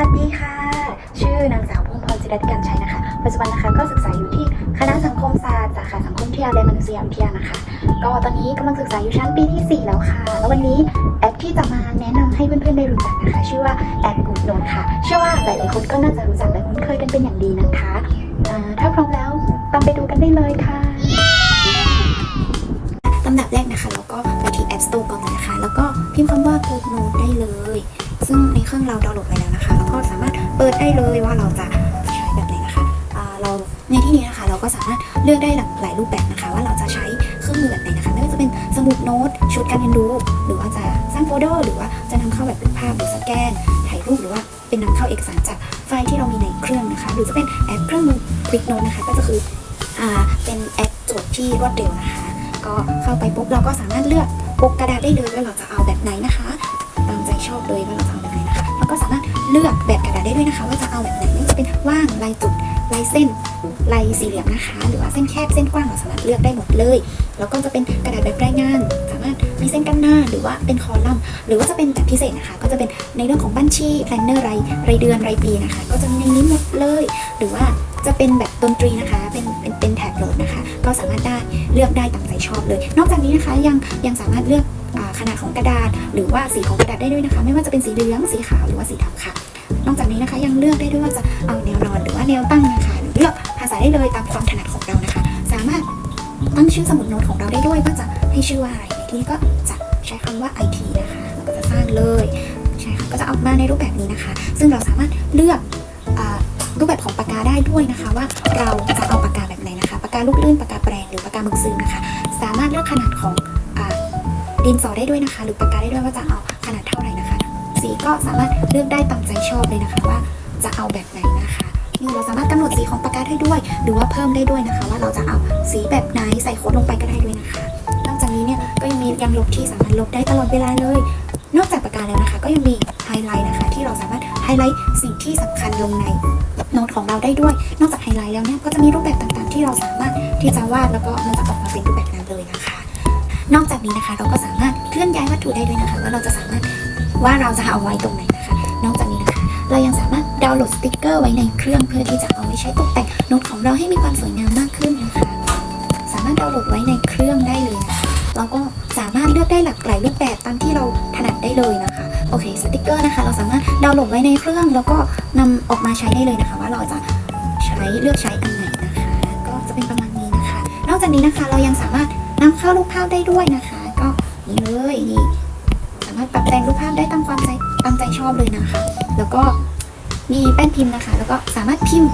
วัสดีค่ะ ชื่อนางสาวพงพรจิรัตการชัยนะคะ ปัจจุบันนะคะก็ศึกษาอยู่ที่คณะสังคมศาสตร์สาขาสังคมวิทยาและมนุษยวิทยานะคะ ก็ตอนนี้กำลังศึกษาอยู่ชั้นปีที่ 4 แล้วค่ะ แล้ววันนี้แอปที่จะมาแนะนำให้เพื่อนๆได้รู้จักนะคะ ชื่อว่าแอปกูดโน e ค่ะ เชื่อว่าหลายๆคนก็น่าจะรู้จักและคุ้นเคยกันเป็นอย่างดีนะคะ ถ้าพร้อมแล้วตามไปดูกันได้เลยค่ะลำดับแรกนะคะเราก็ไปที่ App Store ก่อนนะคะ แล้วก็พิมพ์คำว่า Good Note ได้เลย ซึ่งในเครื่องเราดาวน์โหลดไว้แล้วนะคะ แล้วก็สามารถเปิดได้เลยว่าเราจะใช้แบบไหนนะคะเราในที่นี้นะคะเราก็สามารถเลือกได้หลากหลายรูปแบบนะคะ ว่าเราจะใช้เครื่องมือแบบไหนนะคะไม่ว่าจะเป็นสมุดโน้ตชุดการเรียนรู้ หรือว่าจะสร้างโฟลเดอร์ หรือว่าจะนำเข้าแบบเป็นภาพหรือสแกน ถ่ายรูปหรือว่าเป็นนำเข้าเอกสารจากไฟล์ที่เรามีในเครื่องนะคะ หรือจะเป็นแอปเครื่องมือ Quick Note นะคะ ก็จะคือเป็นแอปจดที่รวดเร็วนะคะ ก็เข้าไปปุ๊บเราก็สามารถเลือกปกกระดาษได้เลยว่าเราจะเอาแบบไหนนะคะ ชอบเลยว่าเราจะเอาแบบไหนนะคะแล้วก็สามารถเลือกแบบกระดาษได้ด้วยนะคะ ว่าจะเอาแบบไหนไม่ว่าจะเป็นว่างลายจุดลายเส้นลายสี่เหลี่ยมนะคะ หรือว่าเส้นแคบเส้นกว้างเราสามารถเลือกได้หมดเลย แล้วก็จะเป็นกระดาษแบบรายงาน สามารถมีเส้นกันหน้าหรือว่าเป็นคอลัมน์ หรือว่าจะเป็นแบบพิเศษนะคะ ก็จะเป็นในเรื่องของบัญชีแพลนเนอร์รายรายเดือนรายปีนะคะ ก็จะมีในนี้หมดเลย หรือว่าจะเป็นแบบดนตรีนะคะ เป็นเป็นเป็นแท็บโหลดนะคะ ก็สามารถได้เลือกได้ตามใจชอบเลย นอกจากนี้นะคะยังยังสามารถเลือก ขนาดของกระดาษ หรือว่าสีของกระดาษได้ด้วยนะคะ ไม่ว่าจะเป็นสีเหลืองสีขาวหรือว่าสีดำค่ะ นอกจากนี้นะคะยังเลือกได้ด้วยว่าจะเอาแนวนอนหรือว่าแนวตั้งนะคะหรือเลือกภาษาได้เลยตามความถนัดของเรานะคะ สามารถตั้งชื่อสมุดโน้ตของเราได้ด้วยว่าจะให้ชื่อว่าอะไรในที่นี้ก็จะใช้คำว่า IT นะคะแล้วก็จะสร้างเลยใช่ค่ะก็จะออกมาในรูปแบบนี้นะคะ ซึ่งเราสามารถเลือกอรูปแบบของปากกาได้ด้วยนะคะ ว่าเราจะเอาปากกาแบบไหนนะคะปากกาลูกลื่นปากกาแปรงหรือปากกาหมึกซึมนะคะ สามารถเลือกขนาดของ ดินสอได้ด้วยนะคะ หรือปากกาได้ด้วยว่าจะเอาขนาดเท่าไหร่นะคะ สีก็สามารถเลือกได้ตามใจชอบเลยนะคะว่าจะเอาแบบไหนนะคะ นี่เราสามารถกำหนดสีของปากกาได้ด้วย หรือว่าเพิ่มได้ด้วยนะคะ ว่าเราจะเอาสีแบบไหนใส่โค้ดลงไปก็ได้ด้วยนะคะนอกจากนี้เนี่ยก็ยังมียังลบที่สามารถลบได้ตลอดเวลาเลย นอกจากปากกาแล้วนะคะ ก็ยังมีไฮไลท์นะคะ ที่เราสามารถไฮไลท์สิ่งที่สำคัญลงในโน้ตของเราได้ด้วย นอกจากไฮไลท์แล้วเนี่ยก็จะมีรูปแบบต่างๆ ที่เราสามารถที่จะวาดแล้วก็มันจะออกมาเป็นรูปแบบ นอกจากนี้นะคะ เราก็สามารถเคลื่อนย้ายวัตถุได้ด้วยนะคะ ว่าเราจะสามารถว่าเราจะเอาไว้ตรงไหนนะคะ นอกจากนี้นะคะ เรายังสามารถดาวน์โหลดสติกเกอร์ไว้ในเครื่องเพื่อที่จะเอาไว้ใช้ตกแต่งโน้ตของเราให้มีความสวยงามมากขึ้นนะคะ สามารถดาวน์โหลดไว้ในเครื่องได้เลยนะคะแล้วก็สามารถเลือกได้หลากหลายรูปแบบตามที่เราถนัดได้เลยนะคะโอเคสติกเกอร์นะคะ เราสามารถดาวน์โหลดไว้ในเครื่อง แล้วก็นำออกมาใช้ได้เลยนะคะ ว่าเราจะใช้เลือกใช้อันไหนนะคะ ก็จะเป็นประมาณนี้นะคะ นอกจากนี้นะคะเรายังสามารถ นำเข้ารูปภาพได้ด้วยนะคะ ก็นี่เลยนี่สามารถปรับแต่งรูปภาพได้ตามความใจตามใจชอบเลยนะคะ แล้วก็มีแป้นพิมพ์นะคะ แล้วก็สามารถพิมพ์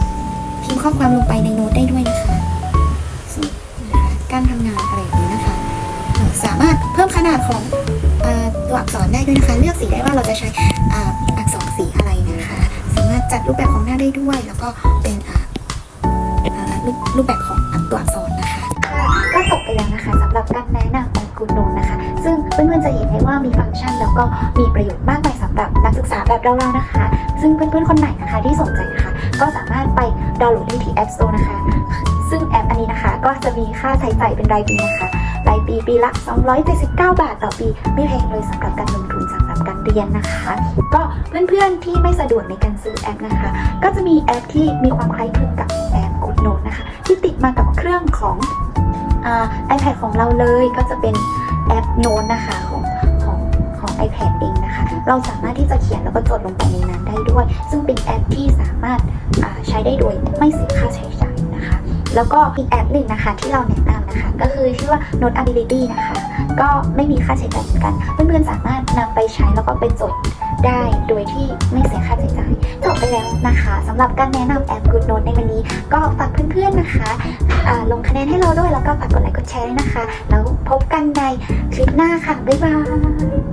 พิมพ์ข้อความลงไปในโน้ตได้ด้วยนะคะนะคะการทำงานอะไรอย่างนี้นะคะ สามารถเพิ่มขนาดของอตัวอักษรได้ด้วยนะคะ เลือกสีได้ว่าเราจะใช้อ,อักษรสีอะไรนะคะ สามารถจัดรูปแบบของหน้าได้ด้วย แล้วก็เป็นรูปรูปแบบของตัวอักษร ไปแล้วนะคะสำหรับการแนะนำของคุณโนนนะคะ ซึ่งเพื่อนๆจะเห็นได้ว่ามีฟังก์ชันแล้วก็มีประโยชน์มากมายสำหรับนักศึกษาแบบเราๆนะคะ ซึ่งเพื่อนๆคนไหนนะคะที่สนใจนะคะ ก็สามารถไปดาวน์โหลดได้ที่ App Store นะคะ ซึ่งแอปอันนี้นะคะ ก็จะมีค่าใช้จ่ายเป็นรายปีนะคะรายปีปีละ 279 บาทต่อปี ไม่แพงเลยสำหรับการลงทุนสำหรับการเรียนนะคะ ก็เพื่อนๆที่ไม่สะดวกในการซื้อแอปนะคะ ก็จะมีแอปที่มีความคล้ายคลึงกับแอป Good Note นะคะ ที่ติดมากับเครื่องของ iPad ของเราเลยก็จะเป็นแอปโน้ตนะคะของของของ iPad เองนะคะ เราสามารถที่จะเขียนแล้วก็จดลงไปในนั้นได้ด้วย ซึ่งเป็นแอปที่สามารถใช้ได้โดยไม่เสียค่าใช้จ่ายนะคะ แล้วก็อีกแอปหนึ่งนะคะที่เราแนะนำนะคะ ก็คือชื่อว่า Notability นะคะ ก็ไม่มีค่าใช้จ่ายเหมือนกันเพื่อนๆสามารถนำไปใช้แล้วก็ไปจดได้โดยที่ไม่เสียค่าใช้จ่ายจบไปแล้วนะคะสำหรับการแนะนำแอป Good Note ในวันนี้ ก็ฝากเพื่อนๆนะคะลงคะแนนให้เราด้วยแล้วก็ฝากกดไลค์กดแชร์ด้วยนะคะ แล้วพบกันในคลิปหน้าค่ะ บ๊ายบาย